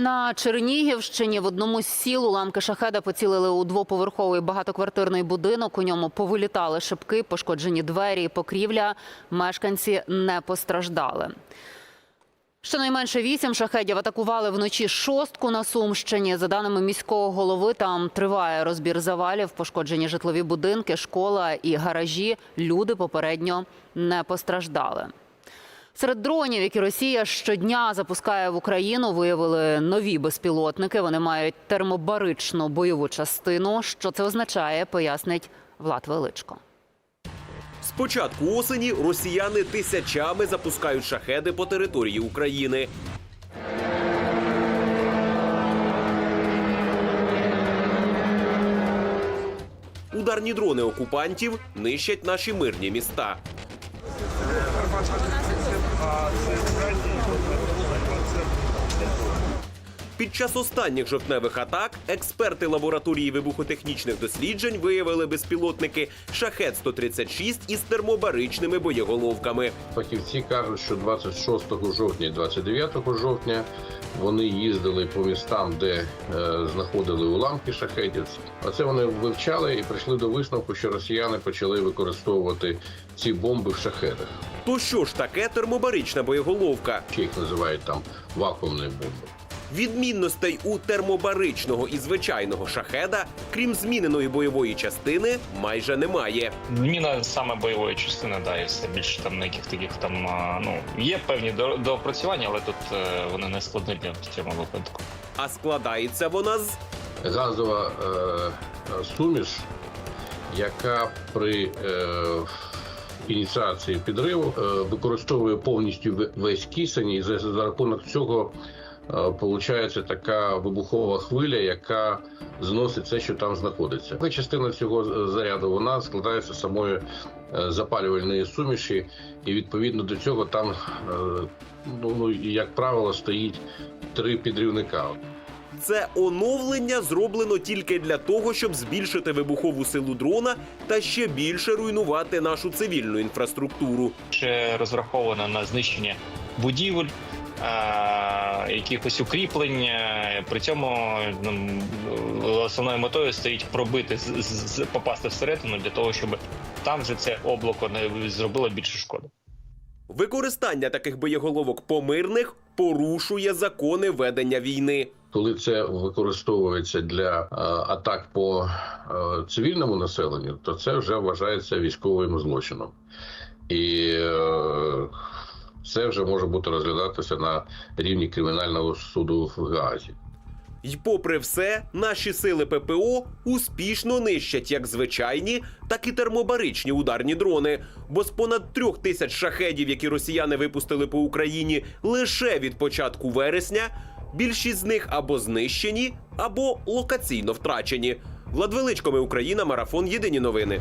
На Чернігівщині в одному з сіл уламки шахеда поцілили у двоповерховий багатоквартирний будинок. У ньому повилітали шибки, пошкоджені двері і покрівля. Мешканці не постраждали. Щонайменше вісім шахедів атакували вночі шостку на Сумщині. За даними міського голови, там триває розбір завалів, пошкоджені житлові будинки, школа і гаражі. Люди попередньо не постраждали. Серед дронів, які Росія щодня запускає в Україну, виявили нові безпілотники. Вони мають термобаричну бойову частину. Що це означає, пояснить Влад Величко. З початку осені росіяни тисячами запускають шахеди по території України. Ударні дрони окупантів нищать наші мирні міста а це крайній концерт. Під час останніх жовтневих атак експерти лабораторії вибухотехнічних досліджень виявили безпілотники шахет 136 із термобаричними боєголовками. Фахівці кажуть, що 26 жовтня і 29 жовтня вони їздили по містам, де е, знаходили уламки шахетів. Оце вони вивчали і прийшли до висновку, що росіяни почали використовувати ці бомби в шахедах. То що ж таке термобарична боєголовка? Ще їх називають там вакуумні бомби. Відмінностей у термобаричного і звичайного шахеда, крім зміненої бойової частини, майже немає. Зміна саме бойової частини, да, і все більше там ніяких таких там ну є певні доопрацювання, але тут е, вони не складні в цьому випадку. А складається вона з Газова е, суміш, яка при е, ініціації підриву е, використовує повністю весь кисень, і за, за рахунок цього Получається така вибухова хвиля, яка зносить все, що там знаходиться. Частина цього заряду вона складається самої е, запалювальної суміші, і відповідно до цього там, е, ну ну, як правило, стоїть три підривника. це оновлення зроблено тільки для того, щоб збільшити вибухову силу дрона та ще більше руйнувати нашу цивільну інфраструктуру. Ще розраховано на знищення будівель. Якихось укріплень, е, при цьому ну, основною метою стоїть пробити з- з- з- попасти всередину для того, щоб там же це облако не зробило більше шкоди. Використання таких боєголовок помирних порушує закони ведення війни. Коли це використовується для е, атак по е, цивільному населенню, то це вже вважається військовим злочином, і е, це вже може бути розглядатися на рівні кримінального суду в Гаазі. І попри все, наші сили ППО успішно нищать як звичайні, так і термобаричні ударні дрони. Бо з понад трьох тисяч шахедів, які росіяни випустили по Україні лише від початку вересня, більшість з них або знищені, або локаційно втрачені. Владвеличко, ми Україна, марафон. Єдині новини.